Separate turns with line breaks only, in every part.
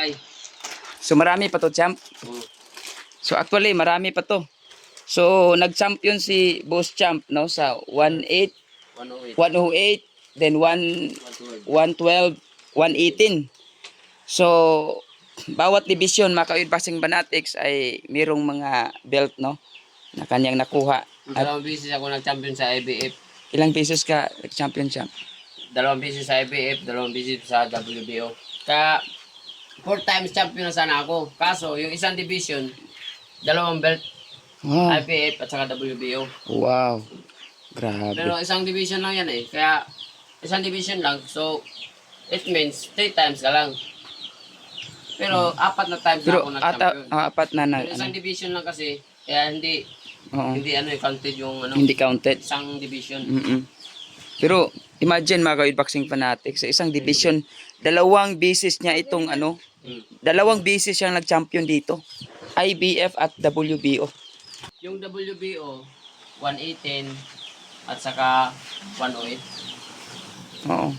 Ay.
So marami pa to, champ.
Mm.
So actually, marami pa to. So nag-champion si Boss Champ no sa 18,
108.
108, then 1 112, 118. So bawat division mga Boxing Fanatics ay mayroong mga belt no na kanyang nakuha. At
Dalawang beses ako nag-champion sa IBF.
ilang beses ka nag-champion champ?
Dalawang beses sa IBF, dalawang beses sa WBO. Kaya, four times champion na sana ako. Kaso, yung isang division, dalawang belt,
Wow.
IBF at saka WBO.
Wow. Grabe.
Pero isang division lang yan eh. Kaya, isang division lang. So, it means three times ka lang. Pero, apat na times
Pero
na ako nag-champion.
ah, apat na na
Pero isang
ano,
division lang kasi, kaya hindi,
oo,
hindi ano, eh, counted yung ano,
hindi counted.
isang division.
Mm-mm. Pero imagine mga boxing fanatics, sa isang division, dalawang beses niya itong ano. Dalawang beses siyang nag-champion dito. IBF at WBO.
Yung WBO, 118 at saka 108.
Oo.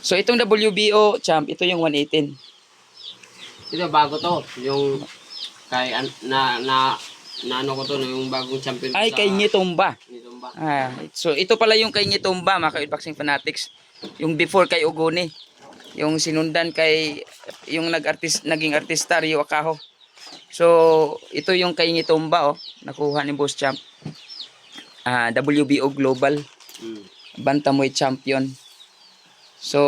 So itong WBO champ, ito yung 118.
Ito bago to, yung kay an- na na na ano ko to, no, yung bagong champion
Ay,
sa
kay Nyitomba.
Nitumba.
Ah, so ito pala yung kay Nyitomba, mga boxing fanatics. Yung before kay Ogoni. Yung sinundan kay yung nag-artist naging artista Rio Akaho. So, ito yung kay Nyitomba oh, nakuha ni Boss Champ. Ah, WBO Global
Mm.
Bantamweight Champion. So,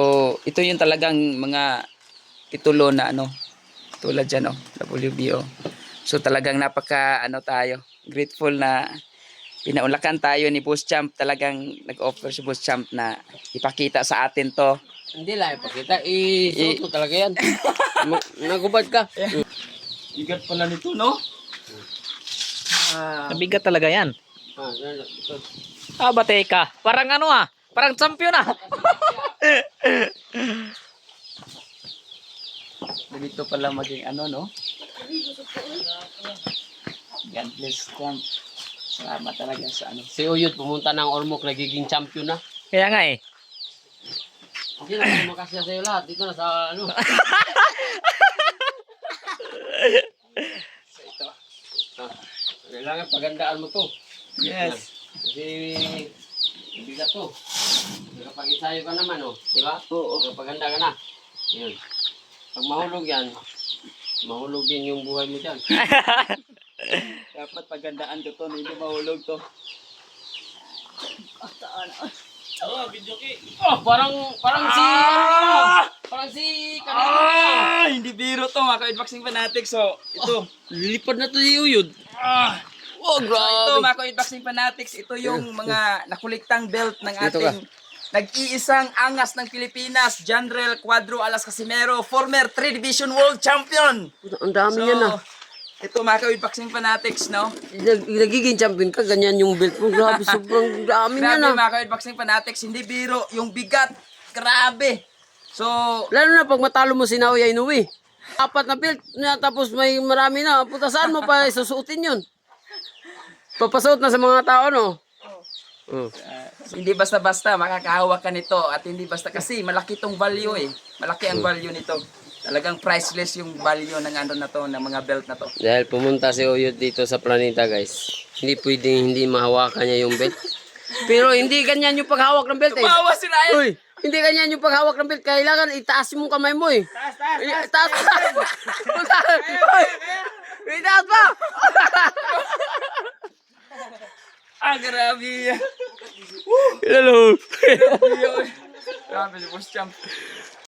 ito yung talagang mga titulo na ano, tulad dyan, oh, WBO. So, talagang napaka, ano tayo, grateful na pinaunlakan tayo ni Boss Champ. Talagang nag-offer si Boss Champ na ipakita sa atin to.
Hindi lang ipakita, i-suot mo talaga yan. Nagubad ka. Mm.
Igat pala nito, no? Ah,
Nabigat talaga yan.
Ah, yan, ito.
Ah, batay ka. Parang ano ah. Parang champion ah.
dito pala maging ano, no? God bless Champ. Salamat talaga sa ano.
Si Uyod pumunta ng Ormoc, nagiging champion na.
Kaya nga eh.
Hindi na makasya sa'yo lahat. Dito na sa ano. Ah, Kailangan pagandaan mo to.
Yes.
Kasi bigat to. Nakapag-ensayo ka naman, oh. Di ba?
Oo.
Nakapaganda ka na. Yun. Pag mahulog yan, mahulog din yung buhay mo dyan.
Dapat pagandaan ko to, hindi mahulog to.
Oh, parang, parang si, ano, parang si, kanina.
Ah, hindi biro to mga ka-boxing fanatics. So, ito.
Lilipad na to si Uyod.
Ah.
Oh,
So, ito
grabe.
mga ka-boxing fanatics, ito yung mga nakuliktang belt ng ating nag-iisang angas ng Pilipinas, General Cuadro Alas Casimero, former 3 Division World Champion.
Ang dami
So,
niya na.
Ito mga ka-boxing fanatics, no?
Nag- Nagiging champion ka, ganyan yung belt mo. Grabe, sobrang dami niya
Grabe
na.
mga ka-boxing fanatics, hindi biro, yung bigat, grabe. So,
Lalo na pag matalo mo si Naoya Inoue. Apat na belt na tapos may marami na. Puta saan mo pa susuotin yun? Papasuot na sa mga tao, no? Oh.
Ah, hindi basta-basta makakahawak ka nito at hindi basta kasi malaki tong value eh. Malaki ang value nito. Talagang priceless yung value ng ano na to, ng mga belt na to.
Dahil pumunta si Oyot dito sa planeta, guys. Hindi pwedeng hindi mahawakan niya yung belt. Pero hindi ganyan yung paghawak ng belt eh.
Bawa si Ryan!
Uy, hindi ganyan yung paghawak ng belt. Kailangan itaas mo kamay mo eh. Taas, taas, taas. Taas, Uy, Itaas pa!
Ah, grabe.
Hello.
Grabe Boss Champ.